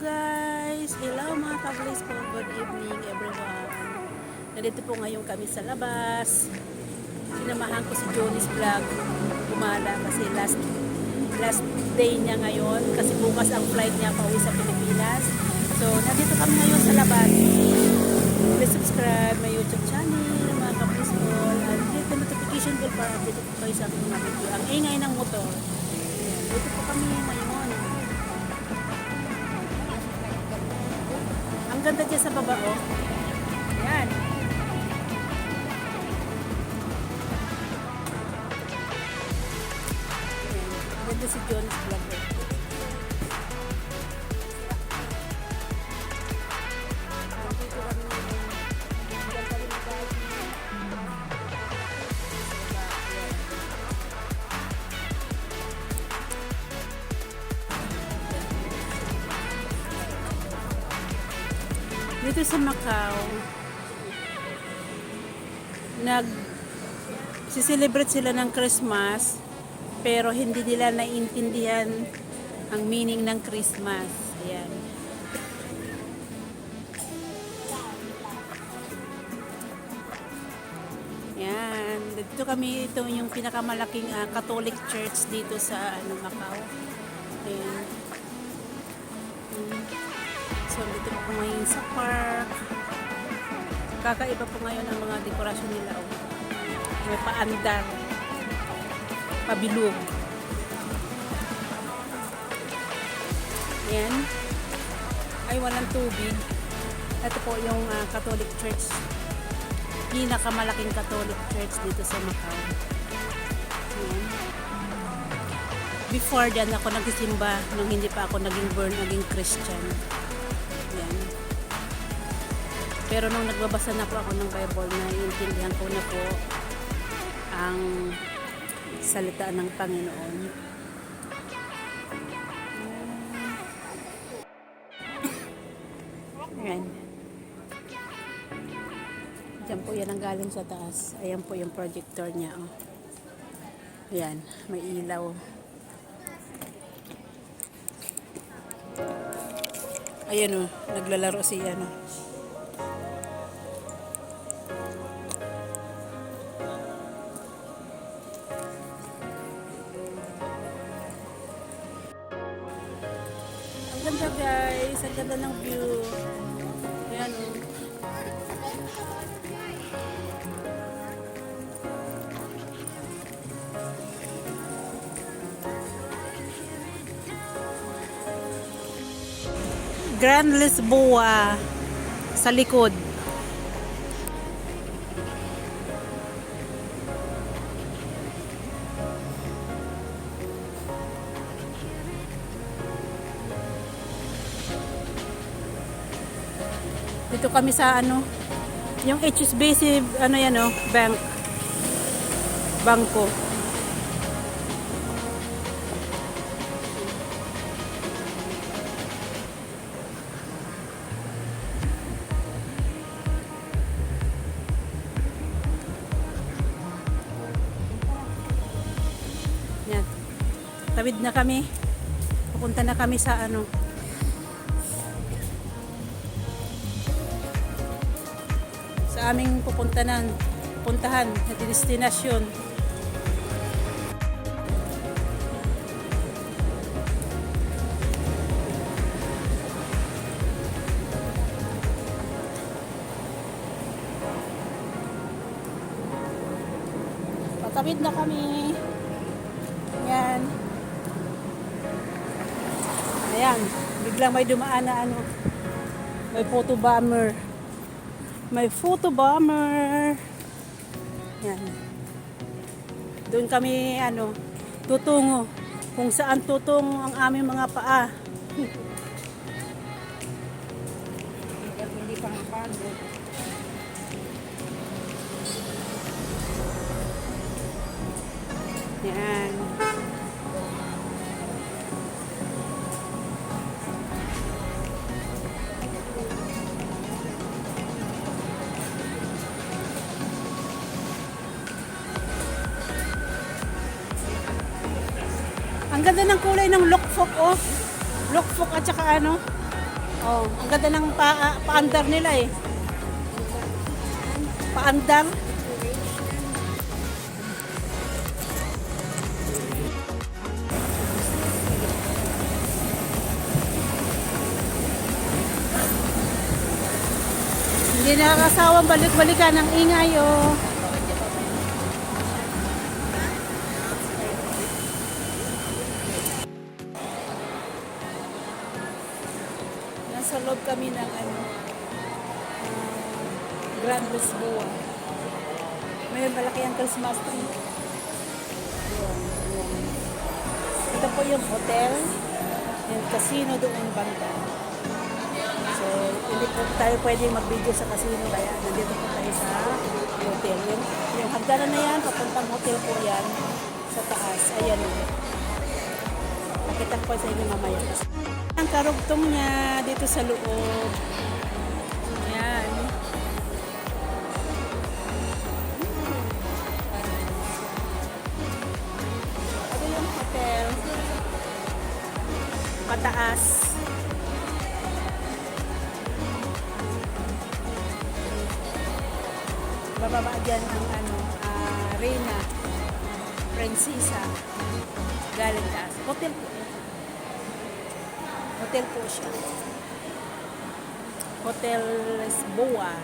Guys! Hello mga kablis po. Good evening everyone. Nandito po ngayon kami sa labas. Sinamahan ko si Jonis Vlog. Gumala kasi last last day niya ngayon. Kasi bukas ang flight niya pauwi sa Pilipinas. So, nandito kami ngayon sa labas. Please subscribe my YouTube channel, mga kablis po. At hit the notification bell para update po kayo sa aking mga video. Ang ingay ng motor. Dito po kami ngayon. Ang ganda dyan sa baba, oh. Yan. Ayan. Ang Ganda si John's vlog, eh. Dito sa Macau, nag celebrate sila ng Christmas pero hindi nila naiintindihan ang meaning ng Christmas. Ayan. Yan. Dito kami, ito yung pinakamalaking ah, Catholic Church dito sa ano, Macau. Ayan. So, dito po ngayon sa park. Kakaiba po ngayon ang mga dekorasyon nila. Oh. May paandar. Pabilog. Yan. Ay, walang tubig. Ito po yung ah, Catholic Church. Pinakamalaking Catholic Church dito sa Macau. Yan. Before dyan ako nagsisimba nung hindi pa ako naging born, naging Christian. Pero nung nagbabasa na po ako ng Bible, naiintindihan ko na po ang salita ng Panginoon. Ayan. Diyan po yan ang galing sa taas. Ayan po yung projector niya. Oh. Ayan, may ilaw. Ayan o, naglalaro si ano. Ang guys, ang ganda ng view. Ayan o. Grand Lisboa sa likod. Dito kami sa ano, yung HSBC, ano yan oh, bank. Bangko. Yan. Tawid na kami. Pupunta na kami sa ano. Sa aming pupuntahan, puntahan na destinasyon. Patawid na kami. Yan. Ayan. Biglang may dumaan na ano. May photo bomber. May photo bomber. Yan. Doon kami ano, tutungo kung saan tutungo ang aming mga paa. Hindi pa. Yan. Ang ganda ng kulay ng lokfok, oh. Lokfok at saka ano, Oh, ang ganda ng pa, paandar nila eh. Paandar. Hindi nakakasawang balik-balikan ng ingay oh. Kami ng ano, ah, Grand Lisboa. May malaki ang Christmas tree. Ito po yung hotel, yung casino doon banda. So, hindi po tayo pwedeng mag-video sa casino kaya nandito po tayo sa hotel. Yung, yung hagdanan na yan, papuntang hotel po yan sa taas. Ayan. Nakita ko sa inyo mamaya. Karugtong niya dito sa loob. Ayan. Ito yung hotel. Pataas. Bababa dyan ang ano, ah, Reina, Prinsesa, galing taas. Hotel po. Hotel po siya. Hotel Lisboa.